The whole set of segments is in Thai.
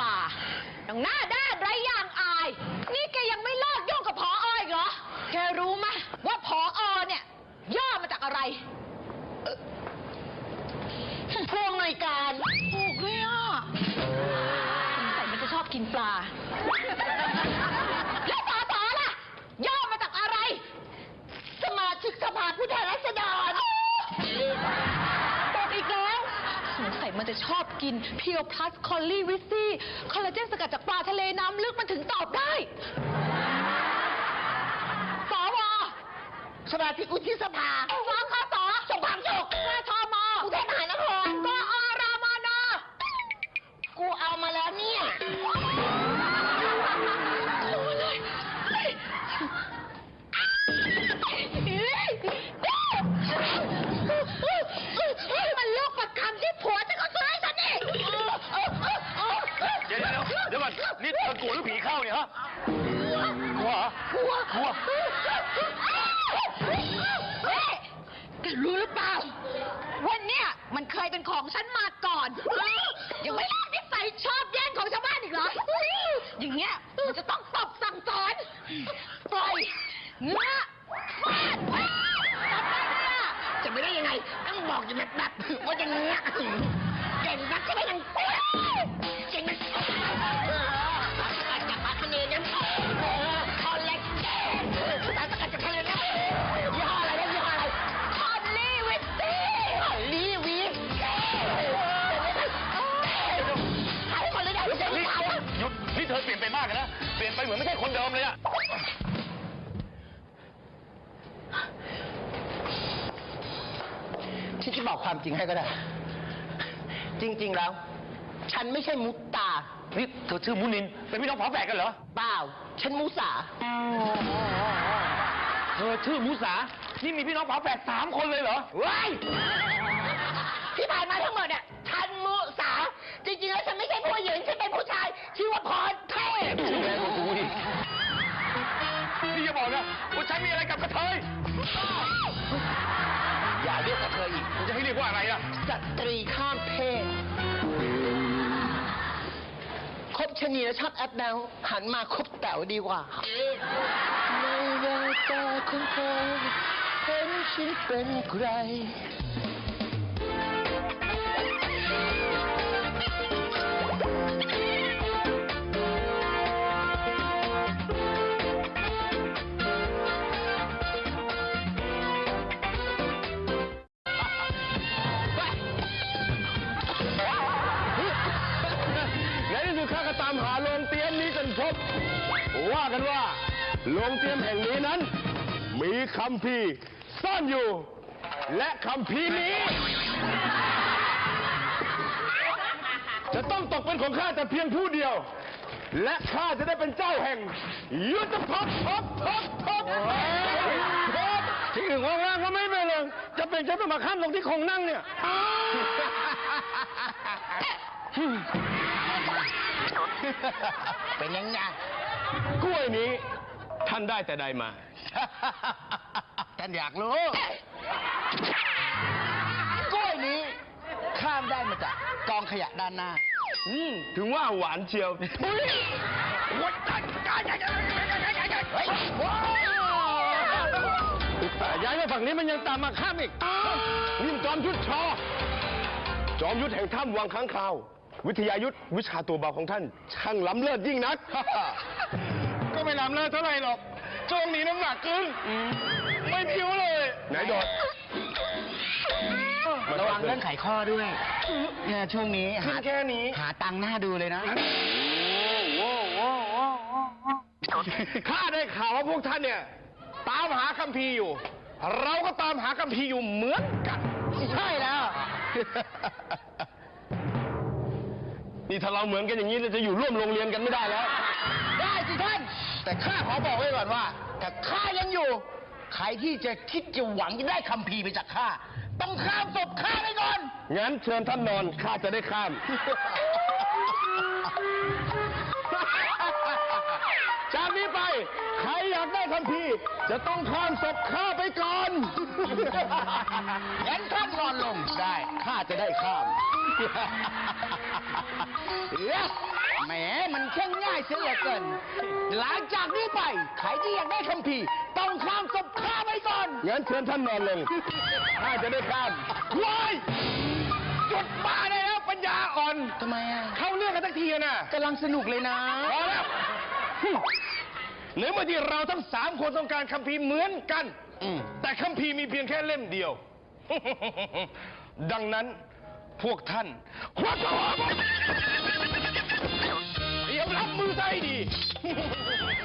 ป่าอย่างหน้าด้านไรอย่างอาย นี่แกยังไม่เลิกยุ่งกับพออีกเหรอ แกรู้ไหมว่าพอเนี่ย ย่อมาจากอะไรพวงหน่วยการถูกเลยอะสงสัยมันจะชอบกินปลา จะชอบกินเพียวพลัสคอลลี่วิสซี่คอลลาเจนสกัดจากปลาทะเลน้ำลึกมันถึงตอบได้ สวสมาชิกวุฒิสภาสคสส่งความสุขราชมกรุงเทพมหานครกอรมนกูเอามาแล้วเนี่ย นนี่เธอกลัวหรือผีเข้าเนี่ยฮะกลัวเหรอกลัวกลัวแกรู้หรือเปล่าวันเนี้ยมันเคยเป็นของฉันมาก่อนยังไม่เลิกนิสัยชอบแย่งของชาวบ้านอีกเหรอ อย่างเงี้ยมันจะต้องตบสั่งสอนปล่อยเงื้อฟาดฟาดทำไมเนี่ยจะไม่ได้ยังไง ต้องบอกอยู่แบบแบบว่าอย่างเงี้ยเก่งนักก็ไม่ยังเก่งนัก เดิมเลยอะฉันจะบอกความจริงให้ก็ได้ จริง ๆ แล้ว ฉันไม่ใช่มุตตา นี่เธอชื่อมุนิน เป็นพี่น้องฝาแฝดกันเหรอ เปล่า ฉันมุสา เธอชื่อมุสา นี่มีพี่น้องฝาแฝดสามคนเลยเหรอ ว้ายที่ผ่านมาทั้งหมดอะฉันมุสา จริง ๆ แล้วฉันไม่ใช่ผู้หญิง ฉันเป็นผู้ชาย ชื่อว่าพรเทพแรงกว่ากูอีก นี่อย่าบอกนะว่าฉันมีอะไรกับกระเทย อย่าเรียกกับเธออีกจะให้เรียกว่าอะไรล่ะ สตรีข้ามเพศ คบชะนีแล้วชอบแอปแบลหันมาคบแต๋วดีกว่าในแววตาของเธอเห็นฉันเป็นใคร ว่ากันว่าโรงเตรียมแห่งนี้นั้น มีคำพีร์ซ่อนอยู่ และคำพีร์นี้ จะต้องตกเป็นของข้าแต่เพียงผู้เดียว และข้าจะได้เป็นเจ้าแห่ง ยุทธภพภพภพภพภพที่อื่นว่างๆก็ไม่เป็นเลยจะเป็นฉันต้องมาข้ามลงที่คงนั่งเนี่ยเป็นยังไง กล้วยนี้ ท่านได้แต่ใดมา ท่านอยากรู้ กล้วยนี้ ข้ามได้มาจากกองขยะด้านหน้า อืมถึงว่าหวานเชียวทุยว้ายตายตายตายตายตายตายตายเฮ้ยว้าวแต่ย้ายมาฝั่งนี้มันยังตามมาข้ามอีกนี่มันจอมยุทธชอ จอมยุทธแห่งถ้ำวังค้างคาว วิทยายุทธวิชาตัวเบาของท่าน ช่างล้ำเลิศยิ่งนัก ก็ไม่ล้ำเลิศเท่าไหร่หรอกช่วงนี้น้ำหนักขึ้น ไม่พิ้วเลย ไหนโดดระวังเรื่องไขข้อด้วยเนี่ยช่วงนี้หาแค่นี้ หาตังค์หน้าดูเลยนะข้าได้ข่าวว่าพวกท่านเนี่ย ตามหาคัมภีร์อยู่ เราก็ตามหาคัมภีร์อยู่เหมือนกัน ใช่แล้ว นี่ถ้าเราเหมือนกันอย่างนี้เราจะอยู่ร่วมโรงเรียนกันไม่ได้แล้ว ได้สิท่าน แต่ข้าขอบอกไว้ก่อนว่าถ้าข้ายังอยู่ ใครที่จะคิดจะหวังจะได้คัมภีร์ไปจากข้า ต้องข้ามศพข้าไปก่อน งั้นเชิญท่านนอนข้าจะได้ข้าม จากนี้ไป ใครอยากได้คัมภีร์จะต้องข้ามศพข้าไปก่อนงั้นท่านนอนลงได้ข้าจะได้ข้าม เอ๊ะแหมมันช่างง่ายเสียเหลือเกิน หลังจากนี้ไป ใครที่อยากได้คำพีร์ต้องข้ามศพข้าไปก่อนงั้นเชิญท่านนอนลงข้าจะได้ข้ามว้ายจุดบ้าได้แล้วปัญญาอ่อนทำไมอะ เข้าเรื่องกันสักทีนะกำลังสนุกเลยนะ พอแล้ว หึหรือเมื่อที่เราทั้งสามคนต้องการคัมภีร์เหมือนกันอืมแต่คัมภีร์มีเพียงแค่เล่มเดียว ดังนั้นพวกท่านควักตัวออกมาเตรียมรับมือซะให้ดี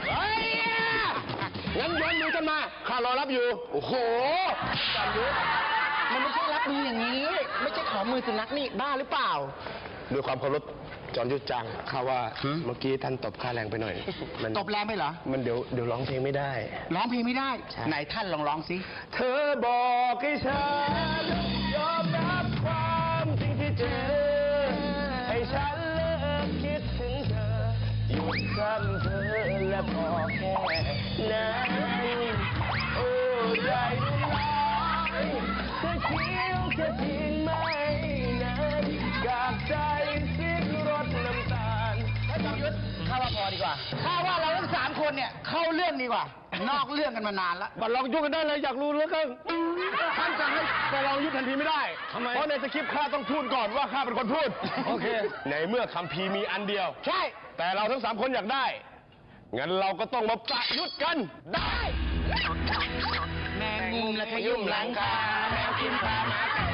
เฮ้ยงั้นย้อนมือกันมาข้ารอรับอยู่ โอ้โหจอมยุทธ มันไม่ใช่รับมืออย่างนี้ ไม่ใช่ขอมือสุนัขนี่บ้าหรือเปล่า ด้วยความเคารพจอมยุทธจังข้าว่าเมื่อกี้ท่านตบค่าแรงไปหน่อยมันตบแรงไปเหรอ มันเดี๋ยวเดี๋ยวร้องเพลงไม่ได้ ร้องเพลงไม่ได้ ไหนท่านลองร้องสิ เธอบอกให้ฉันยอมรับความจริงที่เจอ ให้ฉันเลิกคิดถึงเธอ หยุดซ้ำเธอและพอแค่นั้น คี้ยวแค่เพียงไม่นานกากใจสิ้นรสน้ำตาลข้าว่าพอดีกว่าข้าว่าเราทั้งสามคนเนี่ยเข้าเรื่องดีกว่า นอกเรื่องกันมานานแล้วบัตรลองยุบกันได้เลยอยากรู้เหลือเกินท่านจะให้ไปลองยุบทันทีไม่ได้เพราะในสคริปต์ข้าต้องพูดก่อนว่าข้าเป็นคนพูดโอเคในเมื่อคัมภีร์มีอันเดียว ใช่ แต่เราทั้งสามคนอยากได้งั้นเราก็ต้องมาประยุทธ์กันได้แมงมุมและขยุ่มหลังคาแมวกินปลาหมา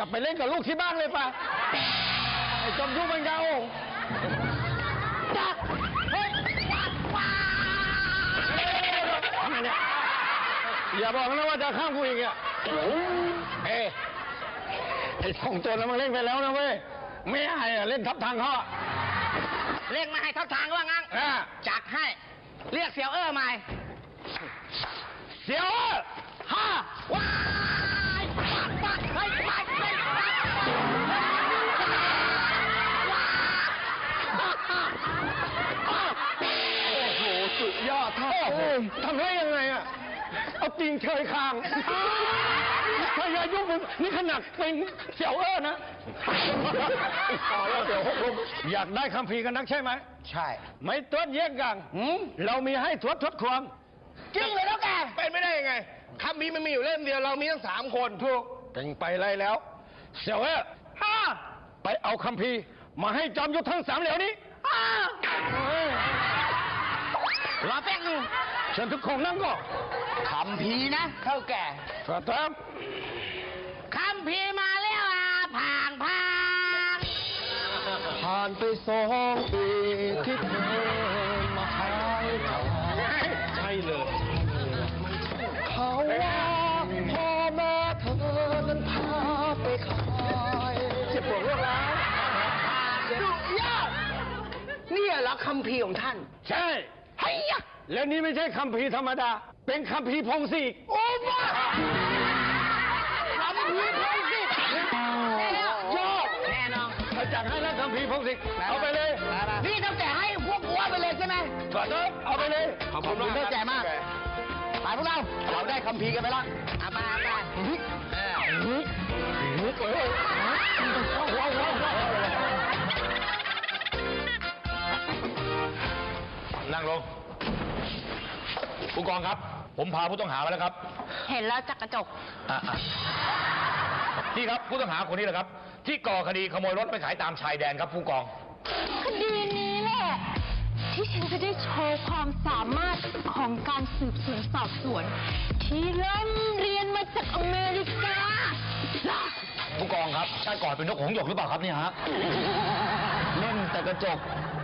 กลับไปเล่นกับลูกที่บ้านเลยปะไอ้จอมยุทธมันเกาจัดเฮ้ยจัดว้าทำไมเนี่ยอย่าบอกนะว่าจะข้ามกูอีกอะเอ้ไอ้สองตัวนั้นมันเล่นไปแล้วนะเว้ยไม่ให้อะเล่นทับทางเขาอะเรียกมาให้ทับทางว่างั้งอะจัดให้ เรียกเสี่ยวเอ้อมาเสียวเอ้อห้าว้า เอาติงเชยคางพยายุมึงนี่ขนาดเป็นเสี่ยวเอ้อนะพอแล้วเสี่ยวหกลมอยากได้คำพีร์กันนักใช่ไหม ใช่ ไม่ตรวจเยี่ยงกังหืมเรามีให้ทวดทดความจริงเลยแล้วแกเป็นไม่ได้ยังไงคำนี้มันมีอยู่เล่มเดียวเรามีทั้งสามคนถูกเป็นไปไรแล้ว เสี่ยวเอ้อห้าไปเอาคำพีร์มาให้จอมยุทธทั้งสามเหล่านี้รอแป๊บนึงเชิญทุกคนนั่งก่อน คำพีร์นะเท่าแก่ครับคำพีร์มาแล้วอะผ่างผ่างผ่านไปสองปีที่เธอมาขายของใช่เลย เขาว่าพ่อแม่เธอนั้นพาไปขายเจ็บปวดเรื่องร้าวสุดยอดเนี่ยเหรอคำพีร์ของท่าน ใช่ เฮ้ยยะแล้วนี่ไม่ใช่คำพีร์ธรรมดา เป็นคำพีร์พงศิกโอ้บ้าคำพีร์พงศิษฐ์ยอดแน่นอนถ้าจัดให้แล้วคำพีร์พงศิกเอาไปเลยนี่เท่าแก่ให้พวกวัวไปเลยใช่ไหมก่อนเถอะเอาไปเลยขอบคุณเท่าแก่มากไปพวกเราเราได้คำพีร์กันไปแล้วอามาอามาเออนั่งลง ผู้กองครับ ผมพาผู้ต้องหามาแล้วครับเห็นแล้วจากกระจก อะอะนี่ครับผู้ต้องหาคนนี้แหละครับ ที่ก่อคดีขโมยรถไปขายตามชายแดนครับผู้กอง คดีนี้แหละ ที่ฉันจะได้โชว์ความสามารถของการสืบสวนสอบสวน ที่เริ่มเรียนมาจากอเมริกา ผู้กองครับชาติก่อนเป็นนกหงส์หยกหรือเปล่าครับเนี่ยฮะเล่นแต่กระจกเ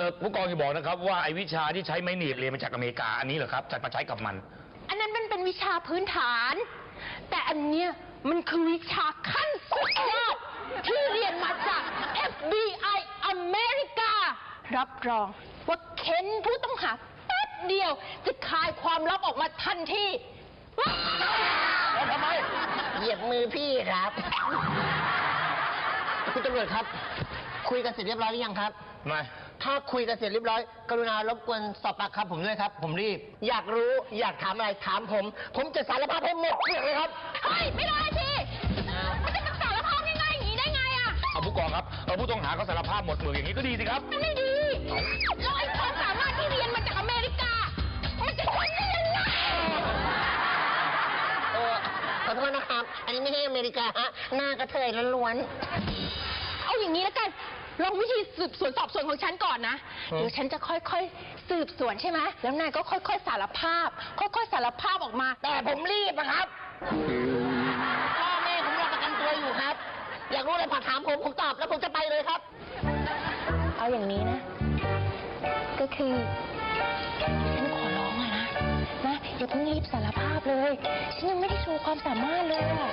ออผู้กองอย่าบอกนะครับ ว่าไอ้วิชาที่ใช้ไม้หนีบเรียนมาจากอเมริกาอันนี้เหรอครับจะมาใช้กับมัน อันนั้นมันเป็นวิชาพื้นฐาน แต่อันเนี้ยมันคือวิชาขั้นสุดยอดที่เรียนมาจาก FBI อเมริกา รับรองว่าเค้นผู้ต้องหาแป๊บเดียวจะคลายความลับออกมาทันทีว้าวแล้วทำไม เหยียบมือพี่ครับ คุณตำรวจครับ คุยกันเสร็จเรียบร้อยหรือยังครับไม่ ถ้าคุยกันเสร็จเรียบร้อย กรุณารบกวนสอบปากคำผมด้วยครับ ผมรีบ อยากรู้อยากถามอะไรถามผม ผมจะสารภาพให้หมดเปลือกเลยครับ เฮ้ย ไม่ได้สิมันจะมาสารภาพง่ายๆอย่างนี้ได้ไงอเอาผู้กองครับเอาผู้ต้องหาเขาสารภาพหมดเมืองอย่างนี้ก็ดีสิครับไม่ดีแล้วไอ้ความสามารถที่เรียนมาจากอเมริกา มันจะใช้ได้ยังไงเออขอโทษนะครับ อันนี้ไม่ใช่อเมริกาฮะหน้ากระเทยล้วนเอาอย่างนี้แล้วกัน ลองวิธีสืบสวนสอบสวนของฉันก่อนนะเดี๋ยวฉันจะค่อยๆ สืบสวนใช่ไหมแล้วนายก็ค่อยๆสารภาพ ค่อยๆสารภาพออกมาๆแต่ผมรีบนะครับพ่อแม่ผมรอประกันตัวอยู่ครับ อยากรู้อะไรฝากถามผมผมตอบแล้วผมจะไปเลยครับ เอาอย่างนี้นะ ก็คือฉันขอร้องอะนะนะอย่าเพิ่งรีบสารภาพเลยฉันยังไม่ได้โชว์ความสามารถเลยอะ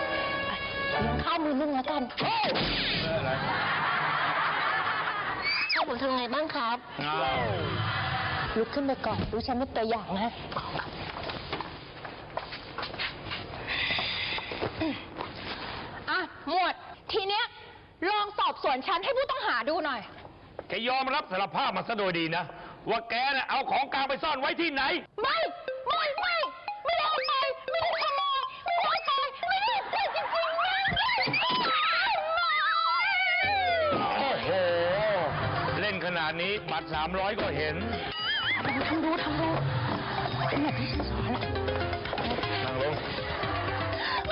อะเลี้ยงข้าวมือนึงแล้วกันให้ ผมทำไงบ้างครับลุกขึ้นไปก่อนดูฉันเป็นตัวอย่างนะอะ หมวด ทีเนี้ย ลองสอบสวนฉันให้ผู้ต้องหาดูหน่อย แกยอมรับสารภาพมาซะโดยดีนะ ว่าแกน่ะเอาของกลางไปซ่อนไว้ที่ไหน ไม่ ไม่ ไม่ไม่ บัตรสามร้อยก็เห็นทำดูทำดูทำแบบที่ฉันสอนแหละนั่งลง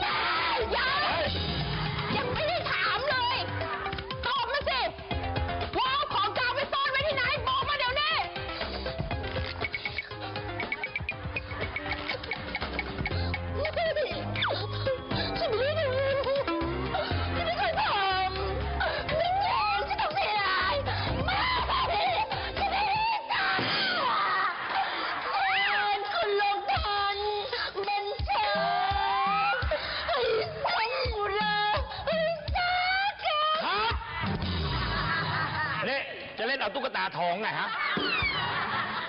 ยังยั ทองไงฮะ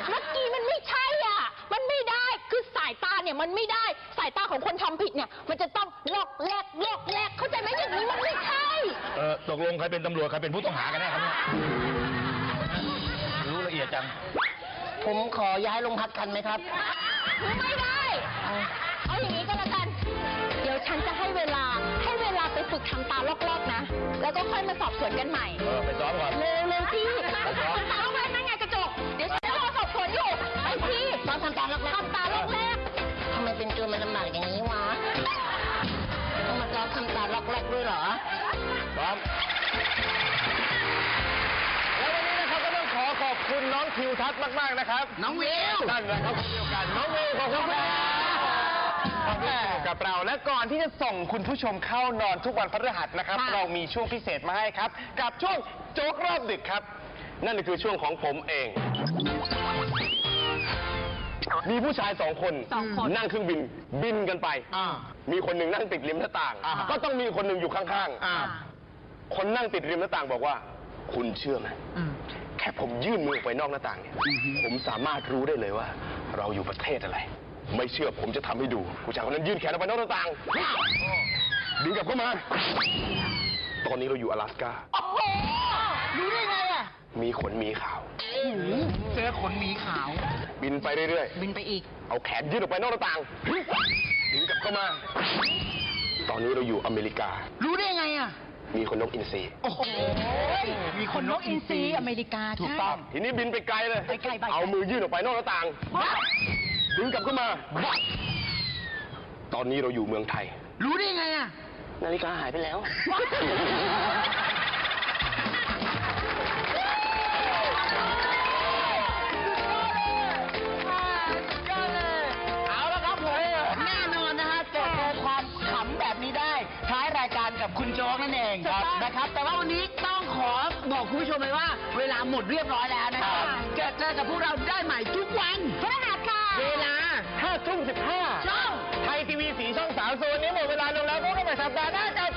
เมื่อกี้มันไม่ใช่อะ มันไม่ได้ คือสายตาเนี่ยมันไม่ได้ สายตาของคนทำผิดเนี่ย มันจะต้องลอกแลกลอกแลกเข้าใจไหมอย่างนี้มันไม่ใช่ เออตกลงใครเป็นตำรวจใครเป็นผู้ต้องหากันแน่ครับเนี่ยรู้ละเอียดจัง ผมขอย้ายโรงพักกันไหมครับ ไม่ได้ เอาอย่างนี้ก็แล้วกัน เดี๋ยวฉันจะให้เวลา ให้เวลาไปฝึกทำตาลอกๆนะ แล้วก็ค่อยมาสอบสวนกันใหม่ เออไปซ้อมก่อน เร็วเร็วพี่ทำตาลอกแรกนั่นไงกระจก เดี๋ยวฉันจะรอสอบสวนอยู่ไปพี่ตอนทำตาลอกแรกทำตาลอกแรกทำไมเป็นโจรมันลำบากอย่างนี้วะต้องมาลองทำตาลอกแรกด้วยเหรอ พร้อม แล้ววันนี้นะครับก็ต้องขอขอบคุณน้องทิวทัศน์มาก ๆ นะครับ น้องวิว นั่นแหละครับคนเดียวกัน น้องวิวขอบคุณครับขอบคุณ กับเราและก่อนที่จะส่งคุณผู้ชมเข้านอนทุกวันพฤหัสนะครับ เรามีช่วงพิเศษมาให้ครับ กับช่วงโจ๊กรอบดึกครับ นั่นก็คือช่วงของผมเอง มีผู้ชายสองคนสองคนนั่งเครื่องบินบินกันไปอ่ามีคนหนึ่งนั่งติดริมหน้าต่างอ่าก็ต้องมีคนหนึ่งอยู่ข้างอ่าๆคนนั่งติดริมหน้าต่างบอกว่า คุณเชื่อไหมแค่ผมยื่นมือออกไปนอกหน้าต่างเนี่ยผมสามารถรู้ได้เลยว่า เราอยู่ประเทศอะไร ไม่เชื่อผมจะทำให้ดู ผู้ชายคนนั้นยื่นแขนออกไปนอกหน้าต่าง ดึงกลับเข้ามา ตอนนี้เราอยู่อลาสก้า โอ้โหรู้ได้ไงอะมีขนหมีขาว เจอขนหมีขาว บินไปเรื่อยบินไปอีก ๆ เอาแขนยื่นออกไปนอกหน้าต่าง ดึงกลับเข้ามา ตอนนี้เราอยู่อเมริกา รู้ได้ไงอะ มีคนนกอินทรีโอ้โหมีคนนกอินทรีอเมริกา ถูกต้อง ทีนี้บินไปไกลเลย ไปไกลไปไกล เอามือยื่นออกไปนอกหน้าต่าง ดึงกลับเข้ามา ตอนนี้เราอยู่เมืองไทย รู้ได้ไงอะ นาฬิกาหายไปแล้ว เอาละครับผมแน่นอนนะฮะจะเจอความขำแบบนี้ได้ท้ายรายการกับคุณโจ๊กนั่นเองครับนะครับ แต่ว่าวันนี้ต้องขอบอกคุณผู้ชมเลยว่า เวลาหมดเรียบร้อยแล้วนะครับ เจอเจอกับพวกเราได้ใหม่ทุกวันพฤหัสค่ะ เวลา5ทุ่ม15ช่อง ไทยทีวีสีช่อง3ส่วนวันนี้หมดเวลาลงแล้วพบกันใหม่สัปดาห์หน้ากับ